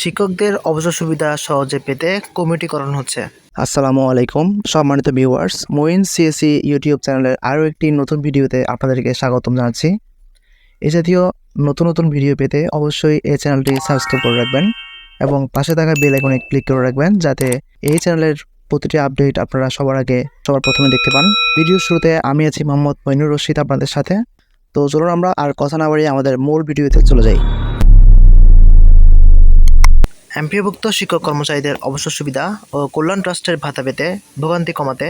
শিক্ষকদের অবসর সুবিধা সহজে পেতে কমিটিকরণ হচ্ছে। আসসালামু আলাইকুম, সম্মানিত ভিউয়ার্স মোইন সিএসি ইউটিউব চ্যানেলের আরও একটি নতুন ভিডিওতে আপনাদেরকে স্বাগতম জানাচ্ছি। এ জাতীয় নতুন নতুন ভিডিও পেতে অবশ্যই এই চ্যানেলটি সাবস্ক্রাইব করে রাখবেন এবং পাশে থাকা বেল আইকনে ক্লিক করে রাখবেন যাতে এই চ্যানেলের প্রতিটি আপডেট আপনারা সবার আগে, সবার প্রথমে দেখতে পান। ভিডিওর শুরুতে আমি আছি মোহাম্মদ মইনুর রশিদ আপনাদের সাথে। তো চলুন আমরা আর কথা না বাড়িয়ে আমাদের মূল ভিডিওতে চলে যাই। এমপিওভুক্ত শিক্ষক কর্মচারীদের অবসর সুবিধা ও কল্যাণ ট্রাস্টের ভাতা পেতে ভোগান্তি কমাতে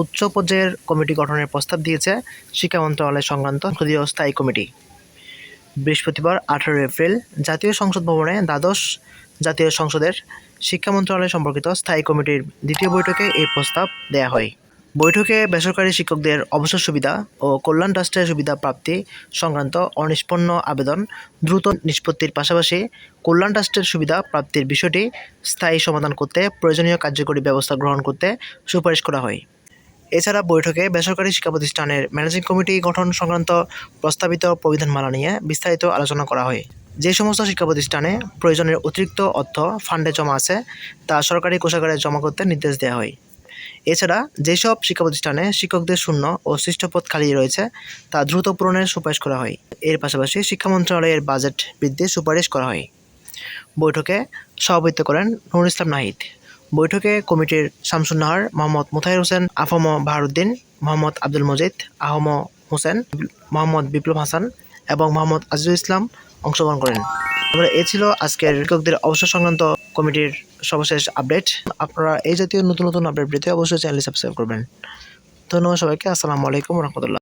উচ্চ পর্যায়ের কমিটি গঠনের প্রস্তাব দিয়েছে শিক্ষা মন্ত্রণালয় সংক্রান্ত সংসদীয় স্থায়ী কমিটি। বৃহস্পতিবার আঠারো এপ্রিল জাতীয় সংসদ ভবনে দ্বাদশ জাতীয় সংসদের শিক্ষা মন্ত্রণালয় সম্পর্কিত স্থায়ী কমিটির দ্বিতীয় বৈঠকে এই প্রস্তাব দেয়া হয়। বৈঠকে বেসরকারি শিক্ষকদের অবসর সুবিধা ও কল্যাণ ট্রাস্টের সুবিধা প্রাপ্তি সংক্রান্ত অনিষ্পন্ন আবেদন দ্রুত নিষ্পত্তির পাশাপাশি কল্যাণ ট্রাস্টের সুবিধা প্রাপ্তির বিষয়টি স্থায়ী সমাধান করতে প্রয়োজনীয় কার্যকরী ব্যবস্থা গ্রহণ করতে সুপারিশ করা হয়। এছাড়া বৈঠকে বেসরকারি শিক্ষা প্রতিষ্ঠানের ম্যানেজিং কমিটি গঠন সংক্রান্ত প্রস্তাবিত প্রবিধানমালা নিয়ে বিস্তারিত আলোচনা করা হয়। যে সমস্ত শিক্ষা প্রতিষ্ঠানে প্রয়োজনের অতিরিক্ত অর্থ ফান্ডে জমা আছে, তা সরকারি কোষাগারে জমা করতে নির্দেশ দেওয়া হয়। এছাড়া যেসব শিক্ষা প্রতিষ্ঠানে শিক্ষকদের শূন্য ও পদ খালি রয়েছে, তা দ্রুত পূরণের সুপারিশ করা হয়। এর পাশাপাশি শিক্ষা মন্ত্রণালয়ের বাজেট বৃদ্ধির সুপারিশ করা হয়। বৈঠকে সভাপতিত্ব করেন নুরুল ইসলাম নাহিদ। বৈঠকে কমিটির শামসুন্নাহার মোহাম্মদ মুতাহির হোসেন, আফম বাহারুদ্দিন, মোহাম্মদ আব্দুল মজিদ, আহম হোসেন, মোহাম্মদ বিপ্লব হাসান এবং মোহাম্মদ আজিজুল ইসলাম অংশগ্রহণ করেন। এ ছিল আজকের শিক্ষকদের অবসর সংক্রান্ত কমিটির সর্বশেষ আপডেট। আপনারা এই জাতীয় নতুন নতুন আপডেট পেতে অবশ্যই চ্যানেলটি সাবস্ক্রাইব করবেন। ধন্যবাদ সবাইকে। আসসালামু আলাইকুম রহমতুল্লাহ।